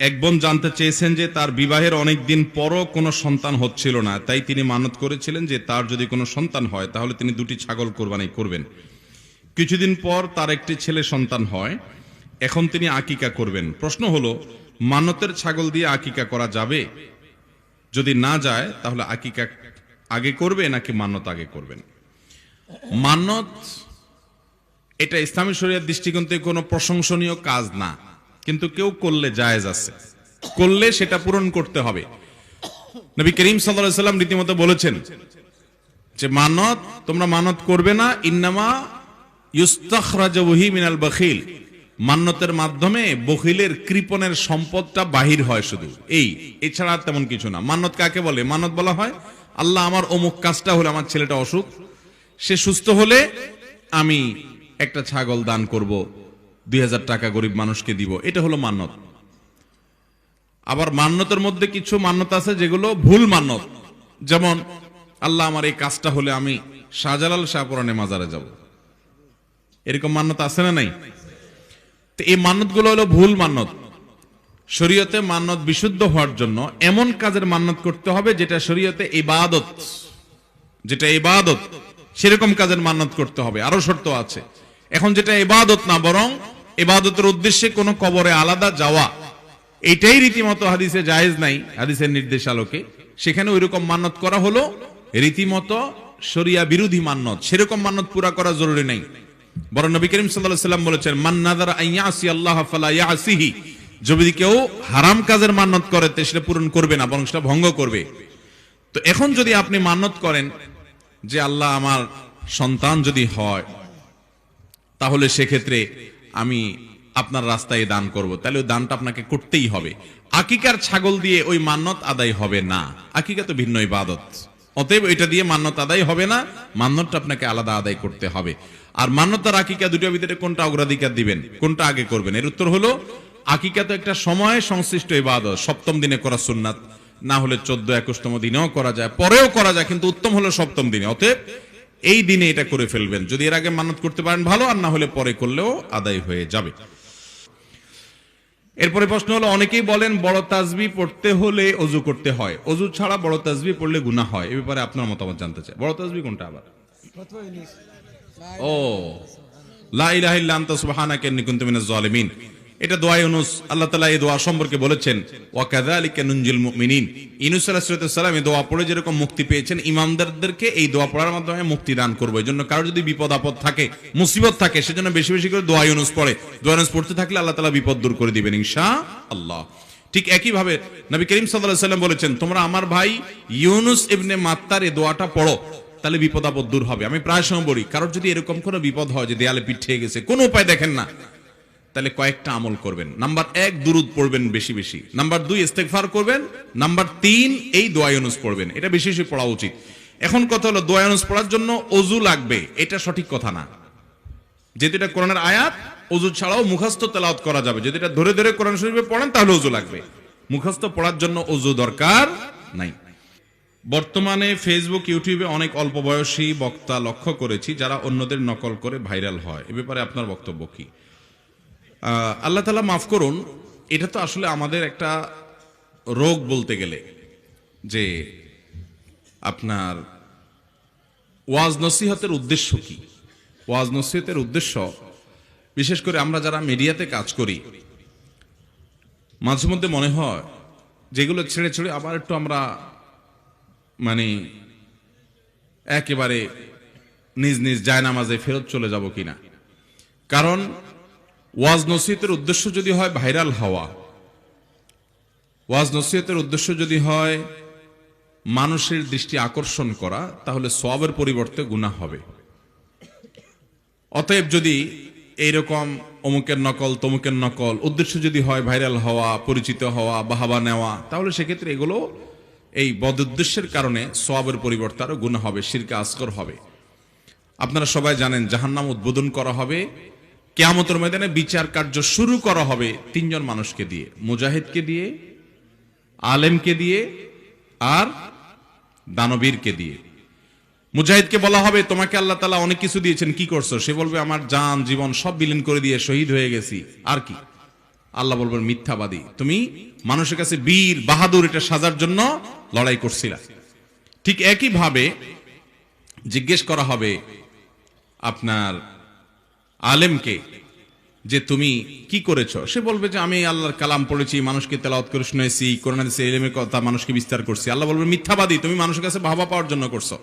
এক বোন জানতে চেয়েছেন যে তার বিবাহের অনেক দিন পরও কোনো সন্তান হচ্ছিল না। তাই তিনি মানত করেছিলেন যে তার যদি কোনো সন্তান হয়, তাহলে তিনি দুটি ছাগল কোরবানি করবেন। কিছুদিন পর তার একটি ছেলে সন্তান হয়। এখন তিনি আকিকা করবেন। প্রশ্ন হলো, মানতের ছাগল দিয়ে আকিকা করা যাবে? যদি না যায়, তাহলে আকিকা আগে করবে নাকি মানত আগে করবেন? মানত, এটা ইসলামী শরীয়ত দৃষ্টিকোণ থেকে কোনো প্রশংসনীয় কাজ না। কিন্তু কেউ করলে জায়েজ আছে। করলে সেটা পূরণ করতে হবে। নবী করিম সাল্লাল্লাহু সাল্লাম রীতিমতো বলেছেন যে, মানত, তোমরা মানত করবে না, ইন্নামা ইউস্তাখরাজহি মিনাল বখিল। মান্যতের মাধ্যমে বখিলের কৃপণের সম্পদটা বাহির হয় শুধু। এই, এছাড়া তেমন কিছু না। মান্নত কাকে বলে? মানত বলা হয়, আল্লাহ আমার অমুক কাজটা হলে আমার ছেলেটা অসুখ, সে সুস্থ হলে আমি একটা ছাগল দান করব। দুই হাজার টাকা গরিব মানুষকে দিব। এটা হলো মান্নত আবার মান্যতের মধ্যে কিছু মান্যত আছে যেগুলো ভুল মান্যত। যেমন, আল্লাহ আমার এই কাজটা হলে আমি শাহজালাল শাহপুরানে মাজারে যাব। এরকম মান্যত আছে না নাই? তো এই মান্যতগুলো হলো ভুল মান্যত। শরীয়তে মান্যত বিশুদ্ধ হওয়ার জন্য এমন কাজের মান্যত করতে হবে যেটা শরীয়তে ইবাদত। যেটা ইবাদত, সেরকম কাজের মান্যত করতে হবে। আরও শর্ত আছে। এখন যেটা এবাদত না, বরং এবাদতের উদ্দেশ্যে কোনো কবরে আলাদা যাওয়া এটাই রীতিমতো হাদিসে জায়েজ নাই, হাদিসের নির্দেশ আলোকে। সেখানে ওইরকম মান্যত করা হলো, রীতিমতো শরিয়া বিরোধী মান্যত সেরকম মান্যত পুরা করা জরুরি নাই। বরং নবী করিম সাল্লাম বলেছেন, মান নাযারা আন ইয়াসি আল্লাহ ফালা ইয়াসিহি। যদি কেউ হারাম কাজের মান্যত করে সেটা পূরণ করবে না, বরং সেটা ভঙ্গ করবে। তো এখন যদি আপনি মান্যত করেন যে আল্লাহ আমার সন্তান যদি হয় তাহলে সেক্ষেত্রে আমি আপনার রাস্তায় দান করব। তাহলে ওই দানটা আপনাকে করতেই হবে। আকিকার ছাগল দিয়ে ওই মান্যত আদায় হবে না। আকিকা তো ভিন্ন ইবাদত। অতএব এটা দিয়ে মান্যত আদায় হবে না মান্যতটা আপনাকে আলাদা আদায় করতে হবে। আর মান্যত আর আকিকা দুটোর ভিতরে কোনটা অগ্রাধিকার দিবেন, কোনটা আগে করবেন? এর উত্তর হলো, আকিকা তো একটা সময় সংশ্লিষ্ট ইবাদত। সপ্তম দিনে করা সুন্নাত, না হলে চোদ্দ একুশতম দিনেও করা যায়, পরেও করা যায়, কিন্তু উত্তম হলো সপ্তম দিনে। অতএব এই দিনে এটা করে ফেলবেন। যদি এর আগে মানত করতে পারেন ভালো আর না হলে পরে করলেও আদায় হয়ে যাবে। এরপরে প্রশ্ন হলো অনেকেই বলেন বড় তাজবি পড়তে হলে অজু করতে হয়। অজু ছাড়া বড় তাজবি পড়লে গুনাহ হয়। এ ব্যাপারে আপনার মতামত জানতে চাই। বড় তাজবি কোনটা আবার? ও। লা ইলাহা ইল্লা আনতা সুবহানাকা ইন্নী কুনতু মিনাজ জালিমিন এটা দোয়া ইউনুস, আল্লাহ তাআলা এই দোয়া সম্পর্কে বলেছেন এই দোয়া পড়ে যেরকম মুক্তি পেয়েছেন ইমানদারদেরকে এই দোয়া পড়ার মাধ্যমে মুক্তি দান করব। এই জন্য কারও যদি বিপদ আপদ থাকে, মুসিবত থাকে, সেজন্য বেশি বেশি করে দোয়া ইউনুস পড়ে। দোয়া ইউনুস পড়তে থাকলে আল্লাহ তাআলা বিপদ দূর করে দিবেন, ইনশাআল্লাহ। ঠিক একই ভাবে নবী করিম আলাইহি সাল্লাম বলেছেন, তোমরা আমার ভাই ইউনুস ইবনে মাত্তার এই দোয়াটা পড়ো, তাহলে বিপদ আপদ দূর হবে। আমি প্রায় সময় বলি, কারোর যদি এরকম কোনো বিপদ হয় যে দেয়ালে পিঠ গেছে, কোনো উপায় দেখেন না। তাহলে কয়েকটা আমল করবেন। নাম্বার এক, দুরুদ পড়বেন বেশি বেশি। নাম্বার দুই ইস্তেকফার করবেন। নাম্বার তিন, এই দোয়ায়নুস পড়বেন। এটা বেশি বেশি পড়া উচিত। এখন কথা হলো দোয়ায়নুস পড়ার জন্য অজু লাগবে, এটা সঠিক কথা না। যেহেতু এটা কোরআনের আয়াত, অজু ছাড়াও মুখস্থ তেলাওয়াত করা যাবে। যদি এটা ধরে ধরে কোরআন শরীফে পড়েন, তাহলে অজু লাগবে। মুখস্থ পড়ার জন্য অজু দরকার নাই। বর্তমানে ফেসবুক ইউটিউবে অনেক অল্প বয়সী বক্তা লক্ষ্য করেছি, যারা অন্যদের নকল করে ভাইরাল হয়। এ ব্যাপারে আপনার বক্তব্য কি? আল্লাহ তালা মাফ করুন, এটা তো আসলে আমাদের একটা রোগ বলতে গেলে, যে আপনার ওয়াজ নসিহতের উদ্দেশ্য কি? ওয়াজ নসিহতের উদ্দেশ্য, বিশেষ করে আমরা যারা মিডিয়াতে কাজ করি, মাঝে মধ্যে মনে হয় যেগুলো ছেড়ে ছেড়ে আবার একটু আমরা মানে একেবারে নিজ নিজ জায়নামাজে ফেরত চলে যাব কিনা। কারণ ওয়াজ নসিহতের উদ্দেশ্য যদি হয় ভাইরাল হওয়া। ওয়াজ নসিহতের উদ্দেশ্য যদি হয় মানুষের দৃষ্টি আকর্ষণ করা, তাহলে সবের পরিবর্তে গুনাহ হবে। অতএব যদি এইরকম অমুকের নকল, তমুকের নকল উদ্দেশ্য যদি হয় ভাইরাল হওয়া, পরিচিত হওয়া, বাহাবা নেওয়া, তাহলে সেক্ষেত্রে এগুলো এই বদ উদ্দেশ্যের কারণে সবের পরিবর্তে আরও গুণা হবে, শিরকে আসকর হবে। আপনারা সবাই জানেন জাহান্নাম উদ্বোধন করা হবে। কেয়ামতের ময়দানে বিচার কার্য শুরু করা হবে তিনজন মানুষকে দিয়ে, মুজাহিদকে দিয়ে, আলেমকে দিয়ে, আর দানবীরকে দিয়ে। মুজাহিদকে বলা হবে, তোমাকে আল্লাহ তালা অনেক কিছু দিয়েছেন, কি করছ? সে বলবে, আমার জান, জীবন সব বিলীন করে দিয়ে শহীদ হয়ে গেছি। আর কি? আল্লাহ বলবেন মিথ্যাবাদী। তুমি মানুষের কাছে বীর, বাহাদুর, এটা সাজার জন্য লড়াই করছিলা। ঠিক একই ভাবে জিজ্ঞেস করা হবে আপনার আলেমকে, যে তুমি কি করেছ? সে বলবে যে, আমি আল্লাহর কালাম পড়েছি, মানুষকে তেলাওত করে শুনেছি কোরআন এলেমের কথা মানুষকে বিস্তার করছি। আল্লাহ বলবে, মিথ্যাবাদী, তুমি মানুষের কাছে ভাবা পাওয়ার জন্য করছ।